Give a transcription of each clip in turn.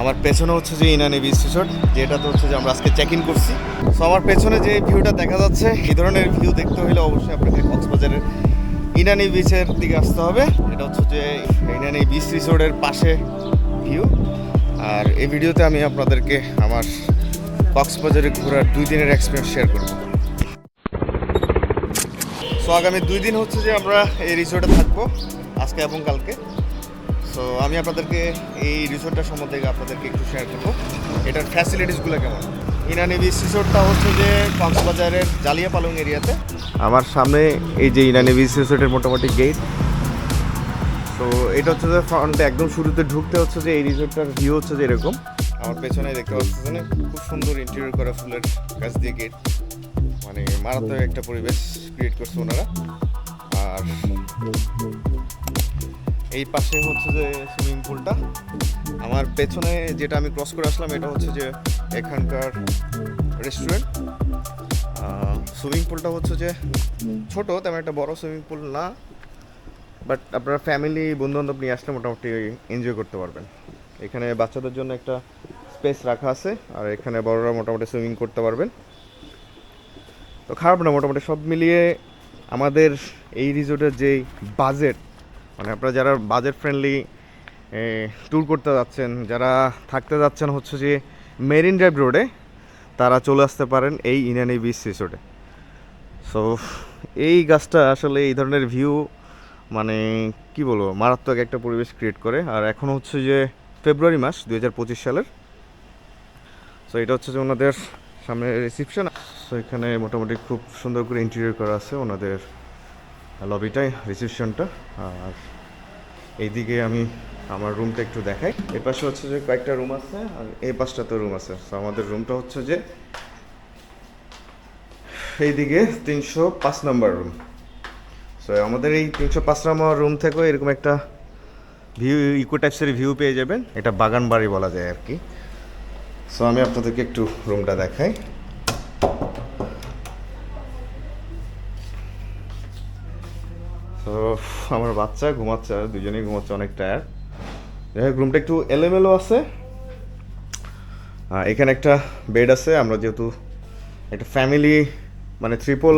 আমার পেছনে হচ্ছে যে ইনানি বিচ রিসোর্ট, যেটাতে হচ্ছে যে আমরা আজকে চেক ইন করছি। সো আমার পেছনে যে ভিউটা দেখা যাচ্ছে এই ধরনের ভিউ দেখতে হলে অবশ্যই আপনাকে কক্সবাজারের ইনানি বিচের দিকে আসতে হবে। এটা হচ্ছে যে ইনানি বিচ রিসোর্টের পাশে ভিউ আর এই ভিডিওতে আমি আপনাদেরকে আমার কক্সবাজারে ঘোরার দুই দিনের এক্সপিরিয়েন্স শেয়ার করব। সো আগামী দুই দিন হচ্ছে যে আমরা এই রিসোর্টে থাকব, আজকে এবং কালকে। সো আমি আপনাদেরকে এই রিসোর্টটা সম্বন্ধে আপনাদেরকে একটু শেয়ার করব। এটার ফ্যাসিলিটিসগুলো কেমন? ইনানি বিচ রিসোর্টটা হচ্ছে যে কক্সবাজারের জালিয়াপালং এরিয়াতে। আমার সামনে এই যে ইনানি বিচ রিসোর্টের মোটামুটি গেট তো এটা হচ্ছে যে ফ্রন্টে একদম শুরুতে ঢুকতে হচ্ছে যে এই রিসোর্টটার ভিউ হচ্ছে যে এরকম। আমার পেছনে দেখতে পাচ্ছেন খুব সুন্দর ইন্টেরিয়র করা ফুলের কাছ দিয়ে গেট মানে মারাত্মক একটা পরিবেশ ক্রিয়েট করছে ওনারা। আর এই পাশে হচ্ছে যে সুইমিং পুলটা আমার পেছনে যেটা আমি ক্রস করে আসলাম, এটা হচ্ছে যে এখানকার রেস্টুরেন্ট সুইমিং পুলটা হচ্ছে যে ছোট, তেমন একটা বড় সুইমিং পুল না। বাট আপনারা ফ্যামিলি বন্ধুবান্ধব নিয়ে আসলে মোটামুটি এনজয় করতে পারবেন। এখানে বাচ্চাদের জন্য একটা স্পেস রাখা আছে, আর এখানে বড়রা মোটামুটি সুইমিং করতে পারবেন। তো খারাপ না, মোটামুটি সব মিলিয়ে আমাদের এই রিসোর্টের যেই বাজেট মানে আপনারা যারা বাজেট ফ্রেন্ডলি ট্যুর করতে যাচ্ছেন, যারা থাকতে যাচ্ছেন হচ্ছে যে মেরিন ড্রাইভ রোডে তারা চলে আসতে পারেন এই ইনানি বিচ রিসোর্টে সো এই গাছটা আসলে এই ধরনের ভিউ মানে কি বলব, মারাত্মক একটা পরিবেশ ক্রিয়েট করে। আর এখন হচ্ছে যে ফেব্রুয়ারি মাস, দুই হাজার পঁচিশ সালের। সো এটা হচ্ছে যে ওনাদের সামনে রিসিপশন সো এখানে মোটামুটি খুব সুন্দর করে ইন্টেরিয়র করা আছে ওনাদের লবিটাই রিসেপশনটা, আর এইদিকে আমি আমার রুমটা একটু দেখাই। এই পাশে হচ্ছে যে কয়েকটা রুম আছে, আর এই পাশটাতে রুম আছে। সো আমাদের রুমটা হচ্ছে যে এইদিকে তিনশো পাঁচ নম্বর রুম। সো আমাদের এই তিনশো পাঁচ নম্বর রুম থেকেও এরকম একটা ভিউ, ইকো টাইপসের ভিউ পেয়ে যাবেন। এটা বাগান বাড়ি বলা যায় আর কি। সো আমি আপনাদেরকে একটু রুমটা দেখাই। তো আমার বাচ্চা ঘুমাচ্ছে, আর দুজনেই ঘুমাচ্ছে, অনেক টায়ার যাই হোক রুমটা একটু এলোমেলো আছে। এখানে একটা বেড আছে, আমরা যেহেতু একটা ফ্যামিলি মানে ট্রিপল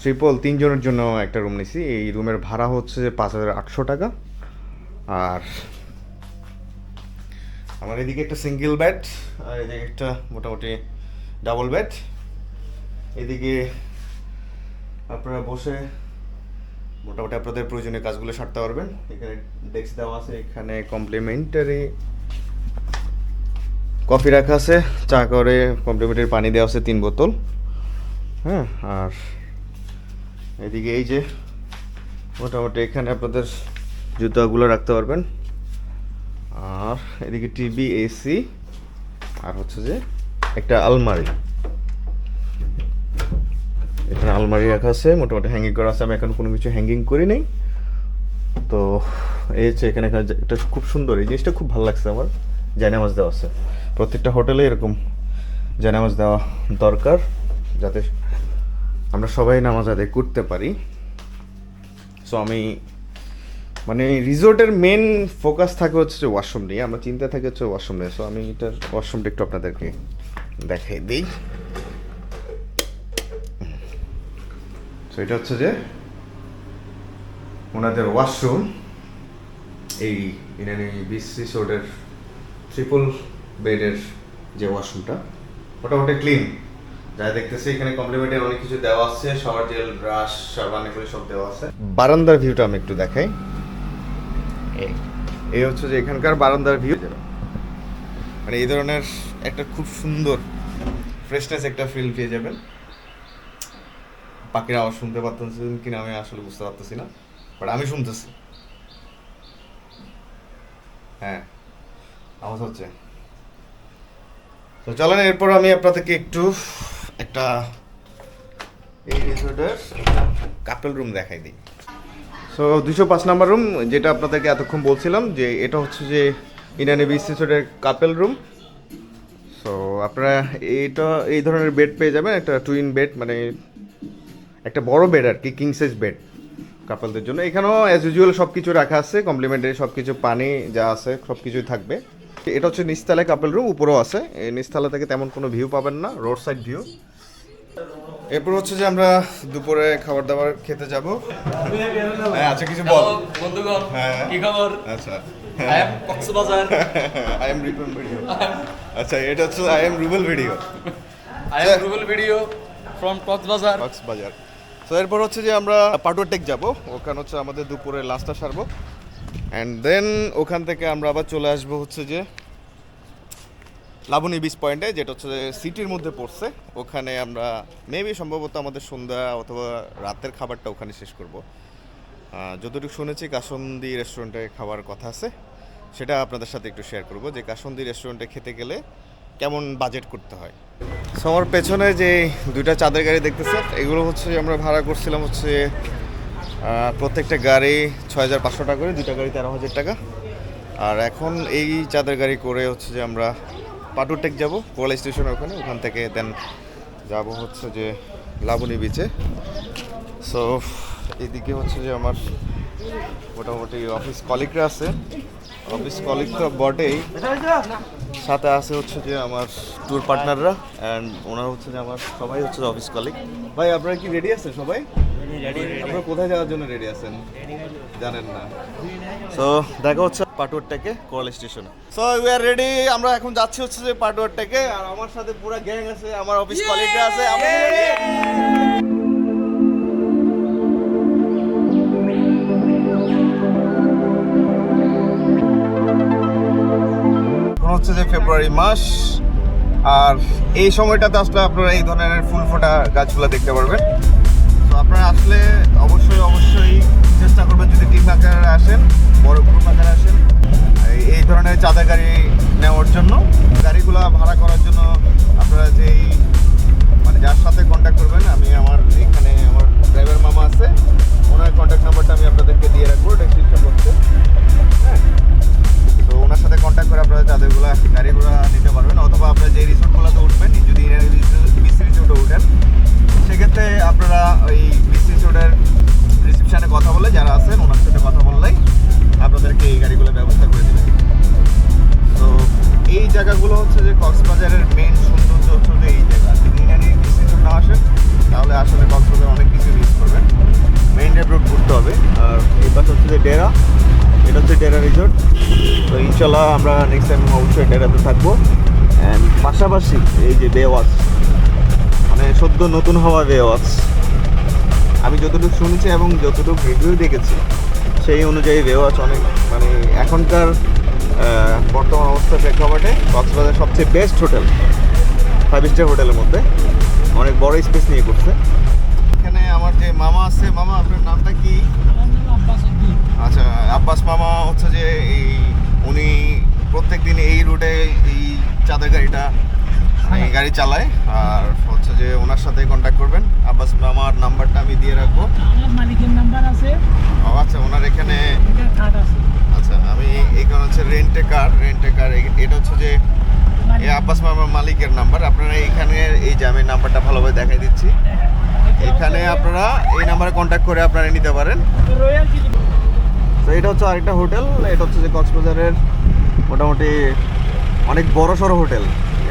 ট্রিপল তিনজনের জন্য একটা রুম নিছি। এই রুমের ভাড়া হচ্ছে যে পাঁচ হাজার আটশো টাকা। আর আমার এদিকে একটা সিঙ্গেল বেড আর এদিকে একটা মোটামুটি ডাবল বেড এদিকে আপনারা বসে মোটামুটি আপনাদের প্রয়োজনীয় কাজগুলো সারতে পারবেন। এখানে ডেস্ক দেওয়া আছে, এখানে কমপ্লিমেন্টারি কফি রাখা আছে। চা করে কমপ্লিমেন্টারি পানি দেওয়া আছে তিন বোতল। হ্যাঁ আর এদিকে এই যে মোটামুটি এখানে আপনাদের জুতাগুলো রাখতে পারবেন। আর এদিকে টিভি এসি আর হচ্ছে যে একটা আলমারি। এখানে আলমারি রাখা আছে, মোটামুটি হ্যাঙ্গিং করা আছে, আমি এখন কোনো কিছু হ্যাঙ্গিং করি নাই। তো এই হচ্ছে এখানে এটা খুব সুন্দর, এই জিনিসটা খুব ভালো লাগছে আমার, জায়নামাজ দেওয়া আছে। প্রত্যেকটা হোটেলে এরকম জায়নামাজ দেওয়া দরকার, যাতে আমরা সবাই নামাজ আদায় করতে পারি। সো আমি মানে রিসোর্টের মেন ফোকাস থাকে হচ্ছে যে ওয়াশরুম নিয়ে, আমরা চিন্তা থাকে হচ্ছে ওয়াশরুম নিয়ে। সো আমি এটার ওয়াশরুমটা একটু আপনাদেরকে দেখাই দিই। সো এটা হচ্ছে যে ওনাদের ওয়াশরুম এই ইনানি বিচ রিসোর্টের ট্রিপল বেডের যে ওয়াশরুমটা মোটামুটি ক্লিন যা দেখতেছি, এখানে কমপ্লিমেন্টারি অনেক কিছু দেওয়া আছে শাওয়ার জেল ব্রাশ সাবান, এগুলো সব দেওয়া আছে। বারান্দার ভিউটা আমি একটু দেখাই। এই হচ্ছে যে এখানকার বারান্দার ভিউ মানে এই ধরনের একটা খুব সুন্দর ফ্রেশনেস একটা ফিল পেয়ে যাবেন। পাখিরা আওয়াজ শুনতে পারতেছেন কিনা আমি আসলে বুঝতে পারতেছি না বাট আমি শুনতেছি। হ্যাঁ আওয়াজ হচ্ছে। তো চলেন, এরপর আমি আপনাদেরকে একটু একটা এই রিসোর্টের কাপেল রুম দেখাই দিই। সো দুশো পাঁচ নাম্বার রুম যেটা আপনাদেরকে এতক্ষণ বলছিলাম যে এটা হচ্ছে যে ইনানি বিচ রিসোর্টের কাপেল রুম সো আপনারা এটা, এই ধরনের বেড পেয়ে যাবেন, একটা টুইন বেড মানে একটা বড় বেড আর কি কিং সাইজ বেড কাপলদের জন্য। এখানেও অ্যাজ ইউজুয়াল সব কিছু রাখা আছে কমপ্লিমেন্টারি সব কিছু পানি যা আছে সব কিছুই থাকবে। এটা হচ্ছে নিচতলায় কাপেল রুম উপরেও আছে। এই নিচতলা থেকে তেমন কোনো ভিউ পাবেন না রোড সাইড ভিউ এরপর হচ্ছে যে আমরা দুপুরে খাবার দাবার খেতে যাব। হ্যাঁ আচ্ছা কিছু বল। বন্ধুগণ হ্যাঁ। কি খবর? আচ্ছা। I am Cox's Bazar. I am Ripon video আচ্ছা এটা হচ্ছে I am Rubel video I am Rubel video from Cox's Bazar. Cox's Bazar. তো এরপর হচ্ছে যে আমরা পাটুয়া টেক যাব। ওখানে হচ্ছে আমাদের দুপুরে লাস্টটা সারবো। অ্যান্ড দেন ওখান থেকে আমরা আবার চলে আসব হচ্ছে যে লাবণী বিচ পয়েন্টে যেটা হচ্ছে সিটির মধ্যে পড়ছে। ওখানে আমরা মেবি সম্ভবত আমাদের সন্ধ্যা অথবা রাতের খাবারটা ওখানে শেষ করব। যতটুকু শুনেছি, কাসন্দি রেস্টুরেন্টে খাবার কথা আছে। সেটা আপনাদের সাথে একটু শেয়ার করব যে কাসন্দি রেস্টুরেন্টে খেতে গেলে কেমন বাজেট করতে হয়। সো আমার পেছনে যে দুইটা চাঁদের গাড়ি দেখতেছেন এগুলো হচ্ছে আমরা ভাড়া করছিলাম হচ্ছে প্রত্যেকটা গাড়ি ছয় হাজার পাঁচশো টাকা করে, দুইটা গাড়ি তেরো হাজার টাকা। আর এখন এই চাঁদের গাড়ি করে হচ্ছে যে আমরা পাটুরটেক যাব, কোয়াল স্টেশনের ওখানে, ওখান থেকে দেন যাব হচ্ছে যে লাবণী বিচে সো এদিকে হচ্ছে যে আমার মোটামুটি অফিস কলিগরা আছে। অফিস কলিগ তো বটেই। সাথে আছে হচ্ছে যে আমার ট্যুর পার্টনাররা অ্যান্ড ওনারা হচ্ছে যে আমার সবাই হচ্ছে অফিস কলিগ ভাই, আপনারা কি রেডি আছেন সবাই? আপনারা কোথায় যাওয়ার জন্য রেডি আছেন? জানেন না। সো দেখা হচ্ছে পাটুয়ার টেকে কোয়াল স্টেশনে। সো উই আর রেডি আমরা এখন যাচ্ছি হচ্ছে যে পাটুয়ার টেকে আর আমার সাথে পুরো গ্যাং আছে, আমার অফিস কলিগরা আছে। আমরা হচ্ছে যে ফেব্রুয়ারি মাস, আর এই সময়টাতে আসলে আপনারা এই ধরনের ফুল ফোটা গাছগুলো দেখতে পারবেন। তো আপনারা আসলে অবশ্যই অবশ্যই চেষ্টা করবেন যদি টিম আকারে আসেন, বড় গ্রুপ আকারে আসেন, এই- ধরনের চাঁদা গাড়ি নেওয়ার জন্য। গাড়িগুলো ভাড়া করার জন্য আপনারা যেই মানে যার সাথে কন্ট্যাক্ট আমরা নেক্সট টাইম অবশ্যই ডেরাতে থাকব। অ্যান্ড পাশাপাশি এই যে বেওয়াজ মানে সদ্য নতুন হওয়া বেওয়াজ আমি যতটুকু শুনেছি এবং যতটুকু রিভিউ দেখেছি সেই অনুযায়ী বেওয়াজ অনেক মানে এখনকার বর্তমান অবস্থার প্রেক্ষাপটে কক্সবাজার সবচেয়ে বেস্ট হোটেল ফাইভ স্টার হোটেলের মধ্যে অনেক বড় স্পেস নিয়ে করছে। এখানে আমার যে মামা আছে মামা আপনার নামটা কি? আচ্ছা আব্বাস মামা হচ্ছে যে এই উনি প্রত্যেক দিন এই রুটে এই চাঁদের গাড়িটা এই গাড়ি চালায়। আর হচ্ছে যে ওনার সাথে কন্ট্যাক্ট করবেন। আব্বাস মামার নাম্বারটা আমি দিয়ে রাখব। আমার মালিকের নাম্বার আছে। ও আচ্ছা ওনার এখানে আচ্ছা আমি এখানে হচ্ছে রেন্টে কার রেন্টে কার এটা হচ্ছে যে এই আব্বাস মামার মালিকের নাম্বার। আপনারা এইখানে এই যে আমি নাম্বারটা ভালোভাবে দেখাই দিচ্ছি। এখানে আপনারা এই নাম্বারে কন্ট্যাক্ট করে আপনারা নিতে পারেন রয়্যাল চিলি তো এটা হচ্ছে আরেকটা হোটেল, এটা হচ্ছে যে কক্সবাজারের মোটামুটি অনেক বড় সড়ো হোটেল।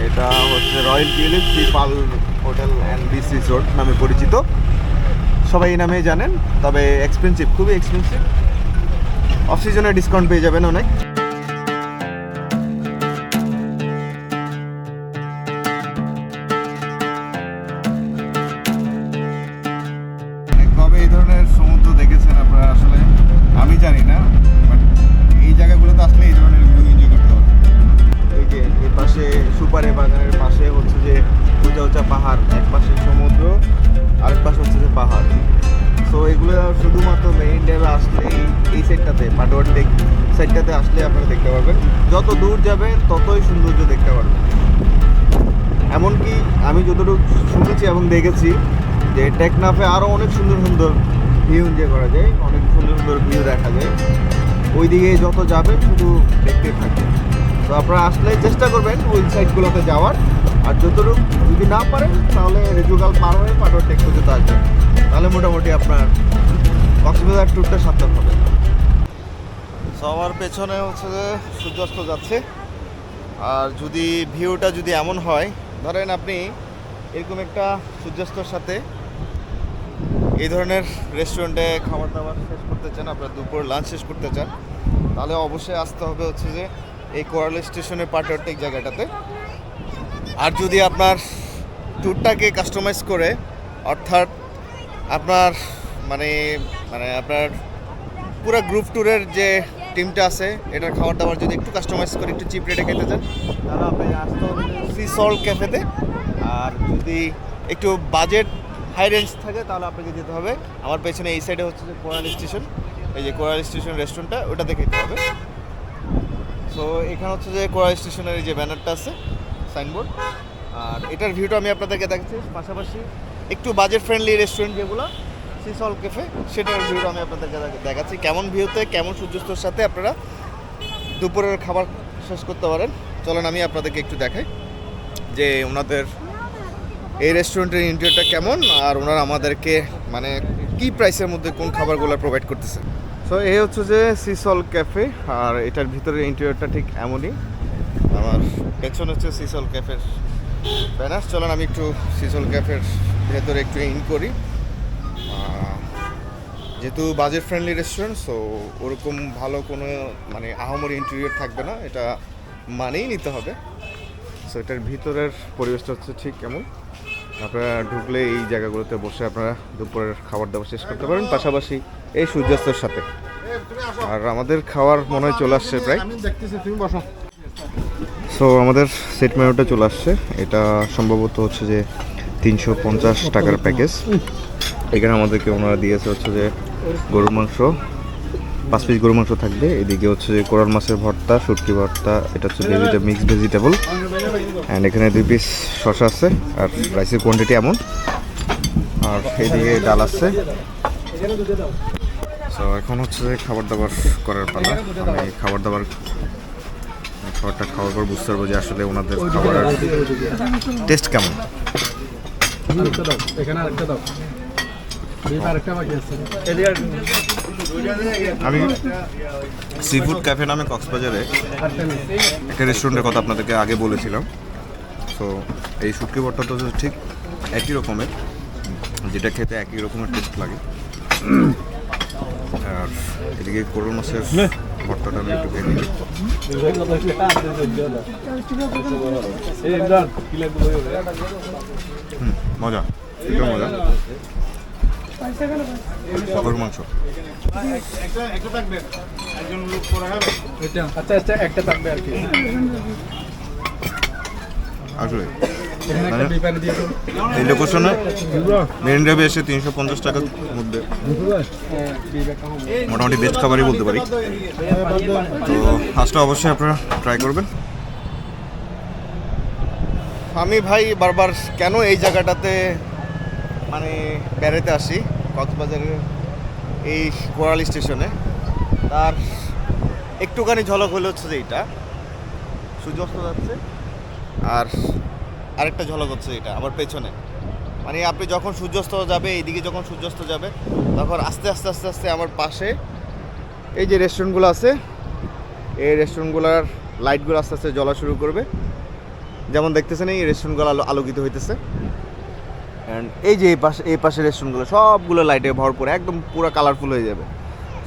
এটা হচ্ছে royal tulip sea pearl hotel and beach resort নামে পরিচিত। সবাই এই নামেই জানেন, তবে এক্সপেন্সিভ খুবই এক্সপেন্সিভ অফ সিজনে ডিসকাউন্ট পেয়ে যাবেন অনেক। সাইডটাতে আসলে আপনারা দেখতে পারবেন। যত দূর যাবেন, ততই সৌন্দর্য দেখতে পারবেন। এমনকি আমি যতটুকু শুনেছি এবং দেখেছি যে টেকনাফে আরও অনেক সুন্দর সুন্দর ভিউ এনজয় করা যায়, অনেক সুন্দর সুন্দর ভিউ দেখা যায়। ওইদিকে যত যাবেন, শুধু দেখতে থাকবেন। তো আপনারা আসলে চেষ্টা করবেন ওই সাইডগুলোতে যাওয়ার। আর যতটুকু যদি না পারেন, তাহলে রেজুগাল পার হয়ে পাটোয়ার টেক পর্যন্ত আসবেন। তাহলে মোটামুটি আপনার কক্সবাজার ট্যুরটা সার্থক হবে। সবার পেছনে হচ্ছে যে সূর্যাস্ত যাচ্ছে। আর যদি ভিউটা যদি এমন হয়, ধরেন আপনি এরকম একটা সূর্যাস্তর সাথে এই ধরনের রেস্টুরেন্টে খাবার দাবার শেষ করতে চান, আপনার দুপুর লাঞ্চ শেষ করতে চান, তাহলে অবশ্যই আসতে হবে হচ্ছে যে এই কোরাল স্টেশনের পাট্রিয়টিক জায়গাটাতে। আর যদি আপনার ট্যুরটাকে কাস্টমাইজ করে, অর্থাৎ আপনার মানে মানে আপনার পুরো গ্রুপ ট্যুরের যে টিমটা আছে, এটার খাবার দাবার যদি একটু কাস্টমাইজ করে একটু চিপ রেটে খেতে চান, তাহলে আপনি আসতে সি সল ক্যাফেতে আর যদি একটু বাজেট হাই রেঞ্জ থাকে, তাহলে আপনাকে যেতে হবে। আমার পেছনে এই সাইডে হচ্ছে যে কোরাল স্টেশন এই যে কোরাল স্টেশন রেস্টুরেন্টটা ওটাতে খেতে হবে। সো এখানে হচ্ছে যে কোরাল স্টেশনের যে ব্যানারটা আছে সাইনবোর্ড আর এটার ভিউটা আমি আপনাদেরকে দেখাচ্ছি। পাশাপাশি একটু বাজেট ফ্রেন্ডলি রেস্টুরেন্ট যেগুলো সিসল ক্যাফে সেটার ভিউটা আমি আপনাদেরকে দেখাচ্ছি। কেমন ভিউতে কেমন সূর্যাস্তর সাথে আপনারা দুপুরের খাবার শেষ করতে পারেন। চলেন আমি আপনাদেরকে একটু দেখাই যে ওনাদের এই রেস্টুরেন্টের ইন্টেরিয়রটা কেমন আর ওনারা আমাদেরকে মানে কি প্রাইসের মধ্যে কোন খাবারগুলো প্রোভাইড করতেছে। সো এই হচ্ছে যে সিসল ক্যাফে আর এটার ভিতরে ইন্টেরিয়রটা ঠিক এমনই। আমার পেছন হচ্ছে সিসল ক্যাফের ব্যানার। চলেন আমি একটু সিসল ক্যাফের ভেতরে একটু ইন করি। যেহেতু বাজেট ফ্রেন্ডলি রেস্টুরেন্ট সো ওরকম ভালো কোনো মানে আহামরি ইন্টেরিয়র থাকবে না, এটা মানেই নিতে হবে। সো এটার ভিতরের পরিবেশটা হচ্ছে ঠিক কেমন। আপনারা ঢুকলে এই জায়গাগুলোতে বসে আপনারা দুপুরের খাবার দাবার শেষ করতে পারেন পাশাপাশি এই সূর্যাস্তের সাথে। আর আমাদের খাওয়ার মনে হয় চলে আসছে প্রায়। সো আমাদের সেট মেনুটা চলে আসছে। এটা সম্ভবত হচ্ছে যে তিনশো পঞ্চাশ টাকার প্যাকেজ এখানে আমাদেরকে ওনারা দিয়েছে হচ্ছে যে গরুর মাংস, পাঁচ পিস গরুর মাংস থাকবে। এদিকে হচ্ছে যে কোরাল মাছের ভর্তা, শুটকি ভর্তা, এটা হচ্ছে ভেজিটেবল মিক্স ভেজিটেবল অ্যান্ড এখানে দুই পিস শসা আছে, আর রাইসের কোয়ান্টিটি এমন। আর এইদিকে ডাল আছে। সো এখন হচ্ছে যে খাবার দাবার করার পালা। আমি খাবার দাবার খাবারটা খাওয়ার পর বুঝতে পারব যে আসলে ওনাদের খাবারের টেস্ট কেমন। এখানে আরেকটা দাও এই আরেকটা বাকি আছে আমি সি ফুড ক্যাফে নামে কক্সবাজারে একটা রেস্টুরেন্টের কথা আপনাদেরকে আগে বলেছিলাম। সো এই শুটকি ভর্তা তো ঠিক একই রকমের যেটা খেতে একই রকমের টেস্ট লাগে। আর এদিকে করুন মাছের ভর্তাটা আমি একটু খেয়ে নিই। মজা মজা। গরুর মাংস। আচ্ছা আচ্ছা একটা থাকবে আর কি। আসলে এখানে একটা বিপানি দিয়ে দাও এই লোকেশনে মেরিন ড্রাইভে এসে তিনশো পঞ্চাশ টাকার মধ্যে। মোটামুটি বেস্ট খাবারই বলতে পারি। তো ফার্স্টটা অবশ্যই আপনারা ট্রাই করবেন। আমি ভাই বারবার কেন এই জায়গাটাতে মানে বেড়াতে আসি? কক্সবাজারের এই কোরাল স্টেশনে। তার একটুখানি ঝলক হলে হচ্ছে যে এইটা। সূর্য অস্ত যাচ্ছে। আর আরেকটা ঝলক হচ্ছে এটা, আমার পেছনে। মানে আপনি যখন সূর্যাস্ত যাবে, এইদিকে যখন সূর্যাস্ত যাবে, তখন আস্তে আস্তে আস্তে আস্তে আমার পাশে এই যে রেস্টুরেন্টগুলো আছে, এই রেস্টুরেন্টগুলোর লাইটগুলো আস্তে আস্তে জ্বলা শুরু করবে। যেমন দেখতেছেন এই রেস্টুরেন্টগুলো আলো, আলোকিত হইতেছে। অ্যান্ড এই যে এই পাশে এই পাশে রেস্টুরেন্টগুলো সবগুলো লাইটে ভরপুর, একদম পুরো কালারফুল হয়ে যাবে।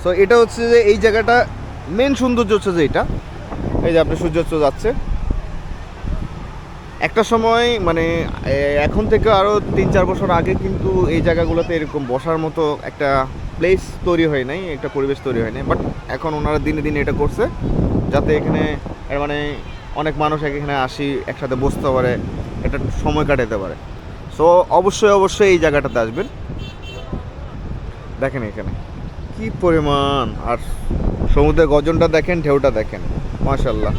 সো এটা হচ্ছে যে এই জায়গাটা মেন সৌন্দর্য হচ্ছে যে এটা। এই যে আপনি সূর্যাস্ত যাচ্ছে। একটা সময় মানে এখন থেকে আরও তিন চার বছর আগে কিন্তু এই জায়গাগুলোতে এরকম বসার মতো একটা প্লেস তৈরি হয় নাই, একটা পরিবেশ তৈরি হয় নাই। বাট এখন ওনারা দিনে দিনে এটা করছে, যাতে এখানে মানে অনেক মানুষ এখানে আসি, একসাথে বসতে পারে, একটা সময় কাটাতে পারে। সো অবশ্যই অবশ্যই এই জায়গাটাতে আসবেন। দেখেন এখানে, কি পরিমাণ। আর সমুদ্রের গজনটা দেখেন, ঢেউটা দেখেন মাশাল্লাহ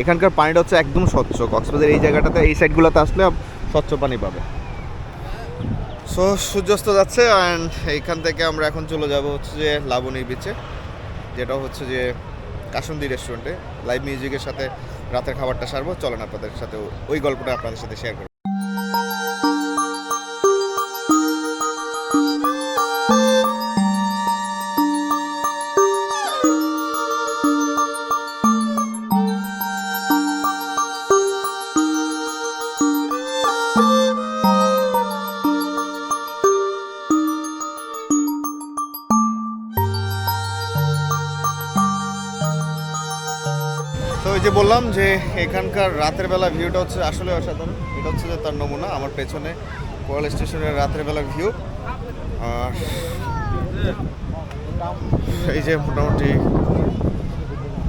এখানকার পানিটা হচ্ছে একদম স্বচ্ছ। কক্সবাজার এই জায়গাটাতে, এই সাইডগুলোতে আসলে স্বচ্ছ পানি পাবে। সো, সূর্যাস্ত যাচ্ছে অ্যান্ড এইখান থেকে আমরা এখন চলে যাব হচ্ছে যে লাবণীর বিচে যেটা হচ্ছে যে কাসুন্দি রেস্টুরেন্টে লাইভ মিউজিকের সাথে রাতের খাবারটা সারবো। চলেন আপনাদের সাথে ওই গল্পটা আপনাদের সাথে শেয়ার বললাম যে এখানকার রাতের বেলা ভিউটা হচ্ছে আসলে অসাধারণ। এটা হচ্ছে যে তার নমুনা আমার পেছনে কোয়াল স্টেশনের রাতের বেলার ভিউ। আর এই যে মোটামুটি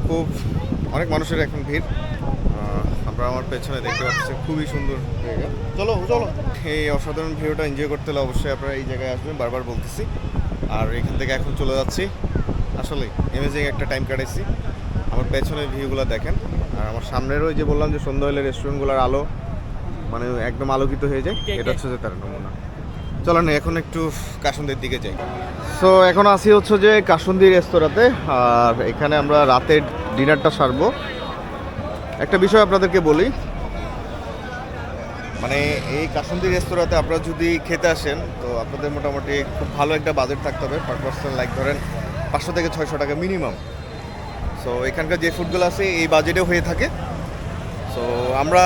খুব অনেক মানুষের এখন ভিড়। আমরা আমার পেছনে দেখতে পাচ্ছি খুবই সুন্দর জায়গা। চলো চলো। এই অসাধারণ ভিউটা এনজয় করতে হলে অবশ্যই আপনারা এই জায়গায় আসবেন বারবার বলতেছি। আর এখান থেকে এখন চলে যাচ্ছি। আসলে এমেজিং একটা টাইম কাটাইছি। আমার পেছনের ভিউগুলো দেখেন। আর আমার সামনের ওই যে বললাম যে সন্ধ্যা হলে রেস্টুরেন্টগুলোর আলো মানে একদম আলোকিত হয়ে যায়। এটা হচ্ছে যে তার নমুনা। চলো না এখন একটু কাসন্দির দিকে যাই। সো এখন আসি হচ্ছে যে কাসন্দি রেস্তোরাঁতে আর এখানে আমরা রাতের ডিনারটা সারবো। একটা বিষয় আপনাদেরকে বলি মানে এই কাসন্দি রেস্তোরাঁতে আপনারা যদি খেতে আসেন তো আপনাদের মোটামুটি খুব ভালো একটা বাজেট থাকতে হবে। পার পার্সন লাইক ধরেন পাঁচশো থেকে ছয়শো টাকা মিনিমাম সো এখানকার যে ফুডগুলো আছে, এই বাজেটেও হয়ে থাকে। সো আমরা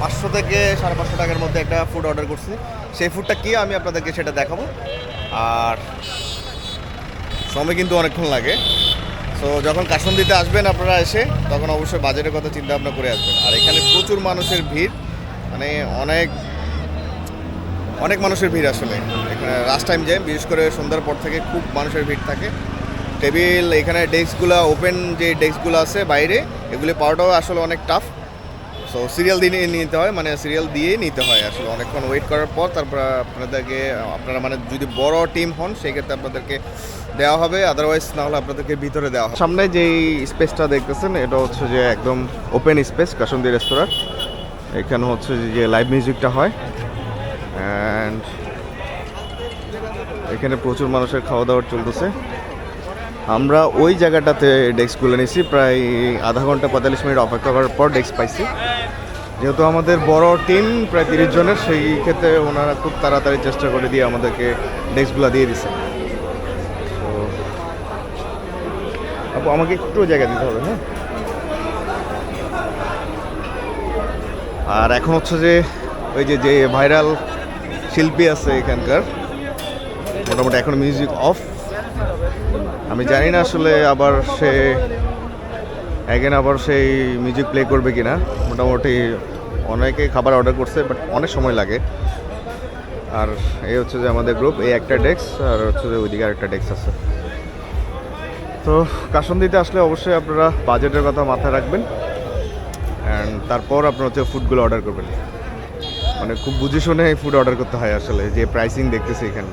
পাঁচশো থেকে সাড়ে পাঁচশো টাকার মধ্যে একটা ফুড অর্ডার করছি। সেই ফুডটা কি আমি আপনাদেরকে সেটা দেখাবো। আর সময় কিন্তু অনেকক্ষণ লাগে। সো যখন কাসন্দিতে আসবেন আপনারা এসে, তখন অবশ্যই বাজেটের কথা চিন্তা ভাবনা করে আসবেন। আর এখানে প্রচুর মানুষের ভিড়। মানে অনেক অনেক মানুষের ভিড় আসলে। এখানে লাস্ট টাইম যাই বিশেষ করে সন্ধ্যার পর থেকে খুব মানুষের ভিড় থাকে। টেবিল, এখানে ডেস্কগুলো ওপেন যে ডেস্কগুলো আছে বাইরে, এগুলি পাওয়াটাও আসলে অনেক টাফ সো সিরিয়াল দিয়ে নিতে হয় মানে সিরিয়াল দিয়েই নিতে হয় আসলে অনেকক্ষণ ওয়েট করার পর তারপর আপনাদেরকে, আপনারা মানে যদি বড় টিম হন, সেক্ষেত্রে আপনাদেরকে দেওয়া হবে আদারওয়াইজ না হলে আপনাদেরকে ভিতরে দেওয়া হবে। সামনে যেই স্পেসটা দেখতেছেন, এটা হচ্ছে যে একদম ওপেন স্পেস কাসন্দি রেস্তোরাঁ। এখানে হচ্ছে যে লাইভ মিউজিকটা হয়। অ্যান্ড এখানে প্রচুর মানুষের খাওয়া দাওয়া চলতেছে। আমরা ওই জায়গাটাতে ডেস্কগুলো নিয়েছি। প্রায় আধা ঘণ্টা পঁয়তাল্লিশ মিনিট অপেক্ষা করার পর ডেস্ক পাইছি। যেহেতু আমাদের বড় টিম প্রায় তিরিশ জনের, সেই ক্ষেত্রে ওনারা খুব তাড়াতাড়ি চেষ্টা করে দিয়ে আমাদেরকে ডেস্কগুলো দিয়ে দিছে। তো আপু, আমাকে একটু জায়গা দিতে হবে হ্যাঁ? আর এখন হচ্ছে যে ওই যে যে ভাইরাল শিল্পী আছে এখানকার, মোটামুটি এখন মিউজিক অফ আমি জানি না আসলে আবার সে অ্যাগেন আবার সেই মিউজিক প্লে করবে কি না মোটামুটি অনেকে খাবার অর্ডার করছে বাট অনেক সময় লাগে। আর এই হচ্ছে যে আমাদের গ্রুপ এই একটা ডেস্ক আর হচ্ছে যে ওইদিকে আরেকটা ডেস্ক আছে। তো কাসন্দিতে আসলে অবশ্যই আপনারা বাজেটের কথা মাথায় রাখবেন। অ্যান্ড তারপর আপনার হচ্ছে ফুডগুলো অর্ডার করবেন। মানে খুব বুঝে শুনে ফুড অর্ডার করতে হয় আসলে, যে প্রাইসিং দেখতেছি এখানে।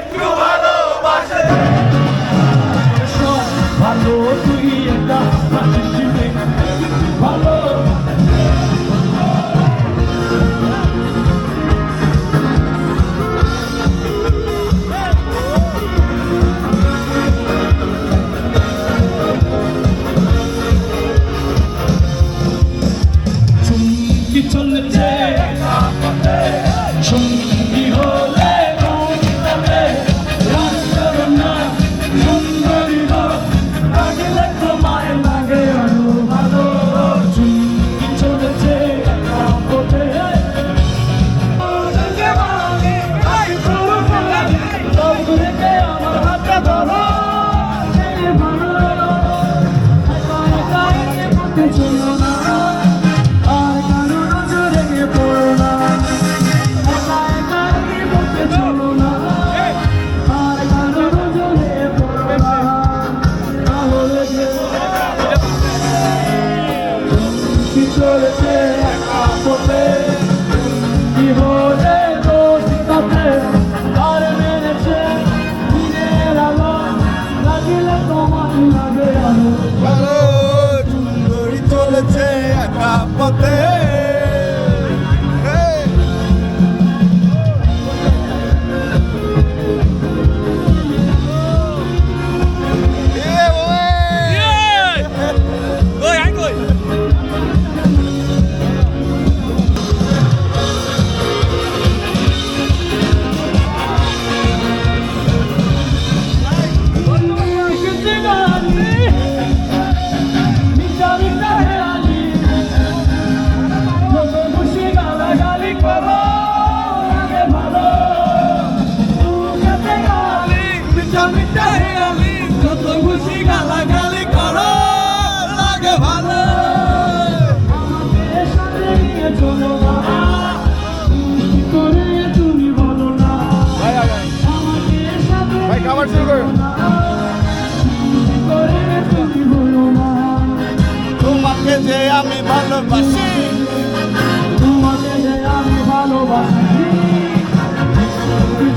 তোমাকে যে আমি ভালোবাসি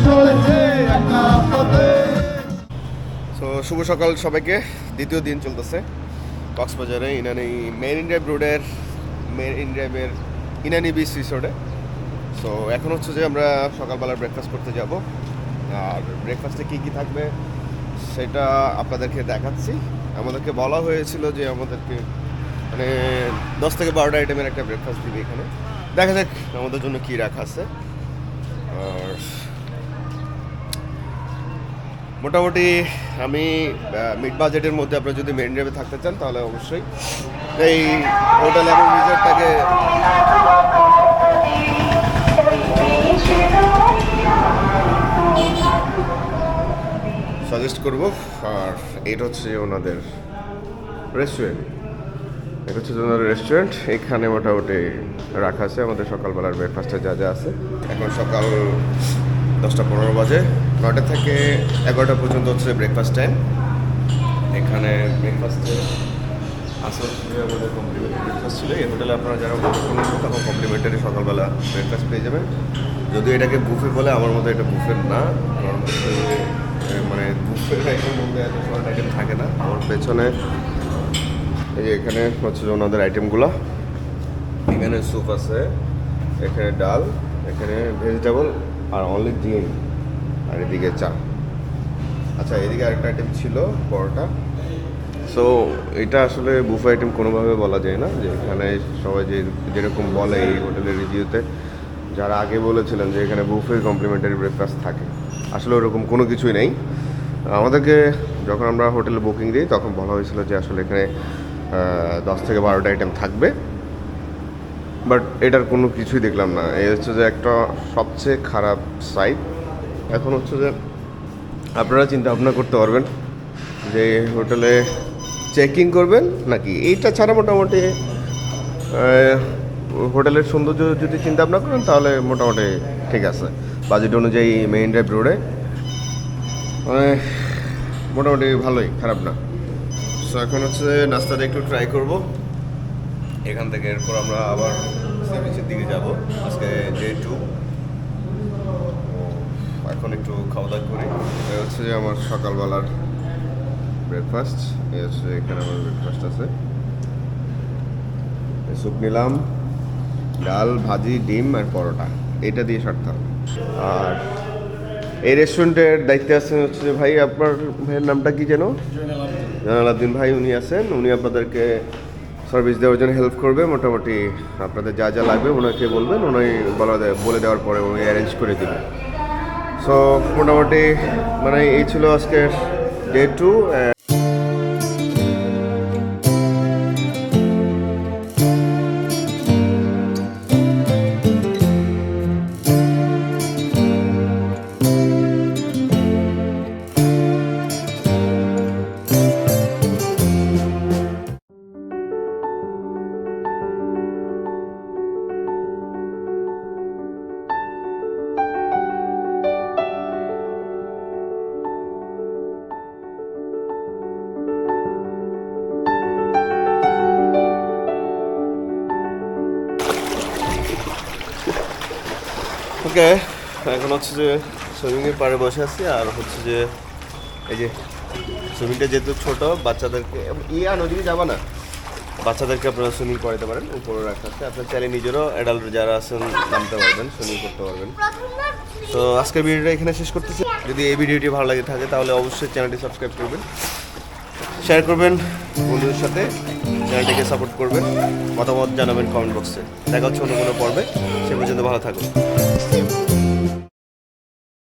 চলেছে একা পথে সো শুভ সকাল সবাইকে। দ্বিতীয় দিন চলতেছে। কক্সবাজারে ইনানি মেরিন ড্রাইভ রোডের মেরিন ড্রাইভের ইনানি বিচ রিসোর্টে সো এখন হচ্ছে যে আমরা সকালবেলা ব্রেকফাস্ট করতে যাব। আর ব্রেকফাস্টে কী কী থাকবে সেটা আপনাদেরকে দেখাচ্ছি। আমাদেরকে বলা হয়েছিল যে আমাদেরকে মানে দশ থেকে বারোটা আইটেমের একটা ব্রেকফাস্ট দিবে এখানে। দেখা যাক আমাদের জন্য কী রাখা আছে। আর মোটামুটি আমি মিড বাজেটের মধ্যে আপনারা যদি মেন ড্রাইভে থাকতে চান, তাহলে অবশ্যই এই হোটেল এবং রিসোর্টটাকে সাজেস্ট করব। আর এটা হচ্ছে ওনাদের রেস্টুরেন্ট এটা হচ্ছে যে রেস্টুরেন্ট এখানে মোটামুটি রাখা আছে আমাদের সকালবেলার ব্রেকফাস্টে যা যা আছে। এখন সকাল দশটা পনেরো বাজে নয়টা থেকে এগারোটা পর্যন্ত হচ্ছে ব্রেকফাস্ট টাইম এখানে ব্রেকফাস্টে আসল আমাদের কমপ্লিমেন্টারি ব্রেকফাস্ট ছিল। এই হোটেলে আপনারা যারা বুক করবেন তখন কমপ্লিমেন্টারি সকালবেলা ব্রেকফাস্ট পেয়ে যাবেন। যদি এটাকে বুফে বলে আমার মধ্যে এটা বুফের না। কারণ মানে বুফের আইটেমের মধ্যে এত আইটেম থাকে না। আমার পেছনে এই যে এখানে হচ্ছে ওনাদের আইটেমগুলো এখানে স্যুপ আছে, এখানে ডাল, এখানে ভেজিটেবল আর অনলি ডিম আর এদিকে চা। আচ্ছা এদিকে আরেকটা আইটেম ছিল, পরোটা। সো এটা আসলে বুফে আইটেম কোনোভাবে বলা যায় না, যে এখানে সবাই যে যেরকম বলে এই হোটেলের রিভিউতে যারা আগে বলেছিলেন যে এখানে বুফে কমপ্লিমেন্টারি ব্রেকফাস্ট থাকে। আসলে ওরকম কোনো কিছুই নেই। আমাদেরকে যখন আমরা হোটেলে বুকিং দিই, তখন বলা হয়েছিল যে আসলে এখানে দশ থেকে বারোটা আইটেম থাকবে। বাট এটার কোনো কিছুই দেখলাম না। এ হচ্ছে যে একটা সবচেয়ে খারাপ সাইট এখন হচ্ছে যে আপনারা চিন্তা ভাবনা করতে পারবেন যে হোটেলে চেকিং করবেন নাকি? এইটা ছাড়া মোটামুটি হোটেলের সৌন্দর্য যদি চিন্তা ভাবনা করেন তাহলে মোটামুটি ঠিক আছে। বাজেট অনুযায়ী মেইন ড্রাইভ রোডে মোটামুটি ভালোই, খারাপ না। সো এখন হচ্ছে নাস্তাটা একটু ট্রাই করব। এখান থেকে এরপর আমরা আবার সি বিচের দিকে যাব। আজকে ডে টু এখন একটু খাওয়া দাওয়া করি। এটা হচ্ছে আমার সকালবেলার ব্রেকফাস্ট এই হচ্ছে এখানে আমার ব্রেকফাস্ট আছে। স্যুপ নিলাম, ডাল, ভাজি, ডিম আর পরোটা। এটা দিয়ে সারতাম আর এই রেস্টুরেন্টের দায়িত্বে আছেন হচ্ছে ভাই, আপনার ভাইয়ের নামটা কি যেন? জানালাদ্দিন ভাই উনি আছেন। উনি আপনাদেরকে সার্ভিস দেওয়ার জন্য হেল্প করবে। মোটামুটি আপনাদের যা যা লাগবে ওনাকে বলবেন। উনি বলা বলে দেওয়ার পরে উনি অ্যারেঞ্জ করে দেবেন। সো মোটামুটি মানে এই ছিল আজকের ডে টু ওকে, এখন হচ্ছে যে সুইমিংয়ের পাড়ে বসে আছি, আর হচ্ছে যে এই যে সুইমিংটা যেহেতু ছোট, বাচ্চাদেরকে ইয়া নদীকে যাবা না, বাচ্চাদেরকে আপনারা সুইমিং করাতে পারেন, উপরে রাখা আছে। আপনার চাইলে নিজেরও অ্যাডাল্ট যারা আছেন, নামতে পারবেন, সুইমিং করতে পারবেন। তো আজকের ভিডিওটা এখানে শেষ করতেছি। যদি এই ভিডিওটি ভালো লাগে থাকে, তাহলে অবশ্যই চ্যানেলটি সাবস্ক্রাইব করবেন শেয়ার করবেন বন্ধুদের সাথে, চ্যানেলটিকে সাপোর্ট করবেন, মতামত জানাবেন কমেন্ট বক্সে দেখা হচ্ছে অন্য কোনো পর্বে, সে পর্যন্ত ভালো থাকুন। Música